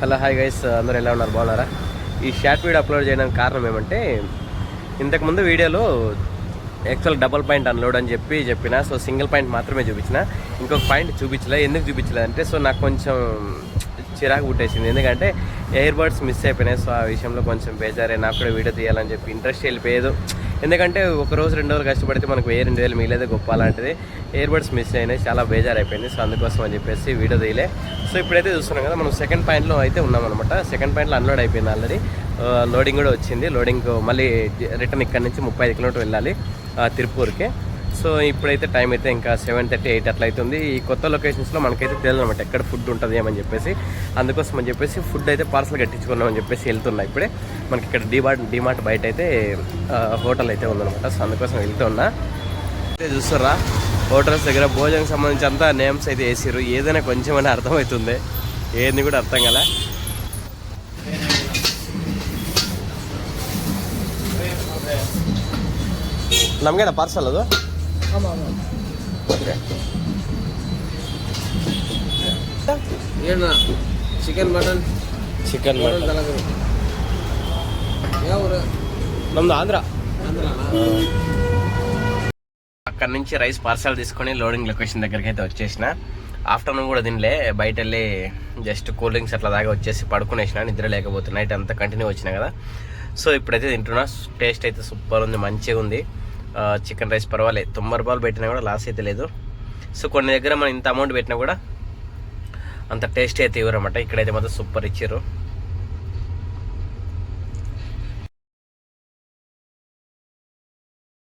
Hello hi guys అందరూ ఎలా ఉన్నారు? బాగున్నారా? ఈ షార్ట్ వీడియో అప్లోడ్ చేయడానికి కారణం ఏమంటే ఇంతకుముందు వీడియోలో యాక్చువల్ డబల్ పాయింట్ అన్లోడ్ అని చెప్పి చెప్పిన సో సింగిల్ పాయింట్ మాత్రమే చూపించిన ఇంకొక పాయింట్ చూపించలే. ఎందుకు చూపించలేదు అంటే సో నాకు కొంచెం చిరాకు పుట్టేసింది. ఎందుకంటే ఎయిర్ బడ్స్ మిస్ అయిపోయినాయి సో ఆ విషయంలో కొంచెం బేజారే. నాకు కూడా వీడియో తీయాలని చెప్పి ఇంట్రెస్ట్ వెళ్ళిపోయేదు. ఎందుకంటే ఒక రోజు రెండు రోజులు కష్టపడితే మనకు ఏ రెండు వేలు మిగిలేదు గొప్ప. అలాంటిది ఎయిర్ బడ్స్ మిస్ అయినాయి చాలా బేజారు అయిపోయింది సో అందుకోసం అని చెప్పేసి వీడియో తీయలే. సో ఇప్పుడైతే చూస్తున్నాం కదా మనం సెకండ్ పాయింట్లో అయితే ఉన్నాం అనమాట సెకండ్ పాయింట్లో అన్లోడ్ అయిపోయింది ఆల్రెడీ లోడింగ్ కూడా వచ్చింది. లోడింగ్ మళ్ళీ రిటర్న్ ఇక్కడ నుంచి ముప్పై ఐదు కిలోమీటర్ వెళ్ళాలి తిరుపూర్కి. సో ఇప్పుడైతే టైం అయితే ఇంకా సెవెన్ థర్టీ ఎయిట్ అట్లా అవుతుంది ఈ కొత్త లొకేషన్స్లో మనకైతే తెలియదు అనమాట ఎక్కడ ఫుడ్ ఉంటుంది ఏమని చెప్పేసి అందుకోసం అని చెప్పేసి ఫుడ్ అయితే పార్సల్ కట్టించుకున్నామని చెప్పేసి వెళ్తున్నా ఇప్పుడే మనకి ఇక్కడ డిమార్ట్ డిమార్ట్ బయట అయితే ఆ, హోటల్ అయితే ఉందన్నమాట సో అందుకోసం వెళ్తున్నా అయితే చూస్తారా హోటల్స్ దగ్గర భోజనం సంబంధించి అంతా నేమ్స్ అయితే వేసిర్రు ఏదైనా కొంచెమైనా అర్థమవుతుంది ఏంది కూడా అర్థం కదా ನಮಗೇನ ಪಾರ್ಸಲ್ ಅದು చికెన్ சிக்கன் చికెన్ ఆంధ్ర అక్కడ నుంచి రైస్ పార్సల్ తీసుకొని లోడింగ్ లొకేషన్ దగ్గరికి అయితే వచ్చేసిన ఆఫ్టర్నూన్ కూడా తినలే బయట వెళ్ళి జస్ట్ కూల్ డ్రింక్స్ అట్లా దాకా వచ్చేసి పడుకునేసిన నిద్ర లేకపోతే నైట్ అంతా కంటిన్యూ వచ్చినా కదా సో ఇప్పుడైతే తింటున్నా టేస్ట్ అయితే సూపర్ ఉంది మంచిగా ఉంది చికెన్ రైస్ పర్వాలేదు తొంభై రూపాయలు పెట్టినా కూడా లాస్ అయితే లేదు. సో కొన్ని దగ్గర మనం ఇంత అమౌంట్ పెట్టినా కూడా అంత టేస్ట్ అయితే ఇవ్వరన్నమాట. ఇక్కడైతే మాత్రం సూపర్ ఇచ్చారు.